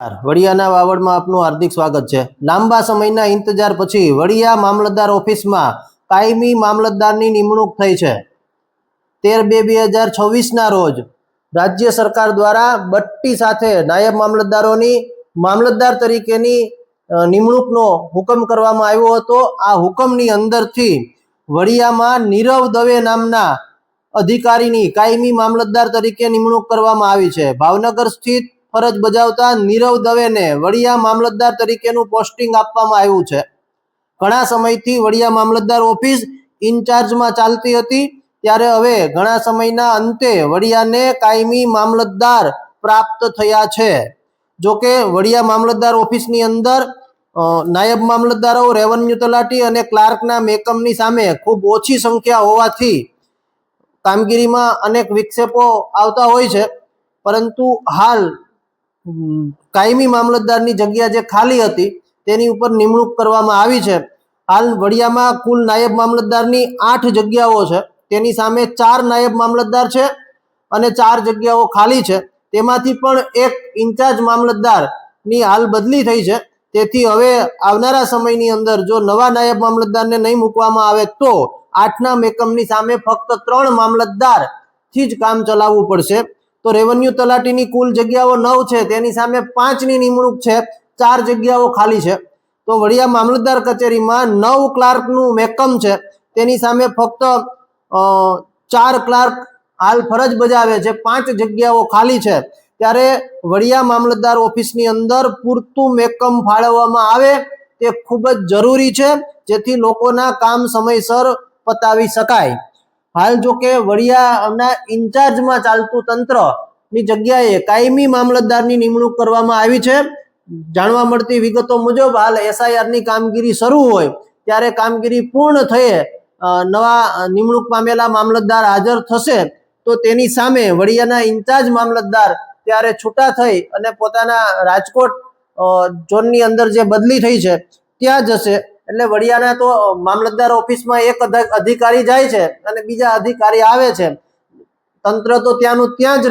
વડિયાના વાવડમાં આપનું હાર્દિક સ્વાગત છે. લાંબા સમયના ઇંતજાર પછી વડિયા મામલતદાર ઓફિસમાં કાયમી મામલતદારની નિમણૂક થઈ છે. તેર બે બે હજાર છવ્વીસના રોજ રાજ્ય સરકાર દ્વારા બટ્ટી સાથે નાયબ મામલતદારોની મામલતદાર તરીકેની નિમણૂકનો હુકમ કરવામાં આવ્યો હતો. આ હુકમની અંદરથી વડિયામાં નીરવ દવે નામના અધિકારીની કાયમી મામલતદાર તરીકે નિમણૂક કરવામાં આવી છે. ભાવનગર સ્થિત ફરજ બજાવતા નીરવ દવેને વડિયા મામલતદાર તરીકેનું પોસ્ટિંગ આપવામાં આવ્યું છે. ઘણા સમયથી વડિયા મામલતદાર ઓફિસ ઇન્ચાર્જમાં ચાલતી હતી, ત્યારે હવે ઘણા સમયના અંતે વડિયાને કાયમી મામલતદાર પ્રાપ્ત થયા છે. જોકે વડિયા મામલતદાર ઓફિસની અંદર નાયબ મામલતદારો રેવન્યુ તલાટી અને ક્લાર્કના મેકમની સામે ખૂબ ઓછી સંખ્યા હોવાથી કામગીરીમાં અનેક વિક્ષેપો આવતા હોય છે. પરંતુ હાલ કાયમી મામલતદારની જગ્યા જે ખાલી હતી, તેની ઉપર નિમણૂક કરવામાં આવી છે. હાલ વડિયામાં કુલ નાયબ મામલતદારની આઠ જગ્યાઓ છે. તેની સામે ચાર નાયબ મામલતદાર છે અને ચાર જગ્યાઓ ખાલી છે. તેમાંથી પણ એક ઇન્ચાર્જ મામલતદારની હાલ બદલી થઈ છે. તેથી હવે આવનારા સમયની અંદર જો નવા નાયબ મામલતદારને નહીં મૂકવામાં આવે તો આઠના મેકમની સામે ફક્ત ત્રણ મામલતદારથી જ કામ ચલાવવું પડશે. તો રેવન્યુ તલાટીની કુલ જગ્યાઓ નવ છે, તેની સામે પાંચની નિમણૂક છે, ચાર જગ્યાઓ ખાલી છે. તો વડિયા મામલતદાર કચેરીમાં નવ ક્લાર્કનું મેકમ છે, તેની સામે ફક્ત ચાર ક્લાર્ક હાલ ફરજ બજાવે છે, પાંચ જગ્યાઓ ખાલી છે. ત્યારે વડિયા મામલતદાર ઓફિસની અંદર પૂરતું મેકમ ફાળવવામાં આવે તે ખૂબ જ જરૂરી છે, જેથી લોકોના કામ સમયસર પતાવી શકાય. હાલ જો કે વડિયાના ઇન્ચાર્જમાં ચાલતું તંત્રની જગ્યાએ કાયમી મામલતદારની નિમણૂક કરવામાં આવી છે. જાણવા મળતી વિગતો મુજબ હાલ એસઆઈઆરની કામગીરી શરૂ હોય ત્યારે કામગીરી પૂર્ણ થયે નવા નિમણૂક પામેલા મામલતદાર હાજર થશે તો તેની સામે વડિયાના ઇન્ચાર્જ મામલતદાર ત્યારે છૂટા થઈ અને પોતાના રાજકોટ ઝોનની અંદર જે બદલી થઈ છે, ત્યાં જશે. એટલે વડિયાના તો મામલતદાર ઓફિસમાં એક અધ- અધિકારી જાય છે અને બીજા અધિકારી આવે છે. તંત્ર તો ત્યાંનું ત્યાં જ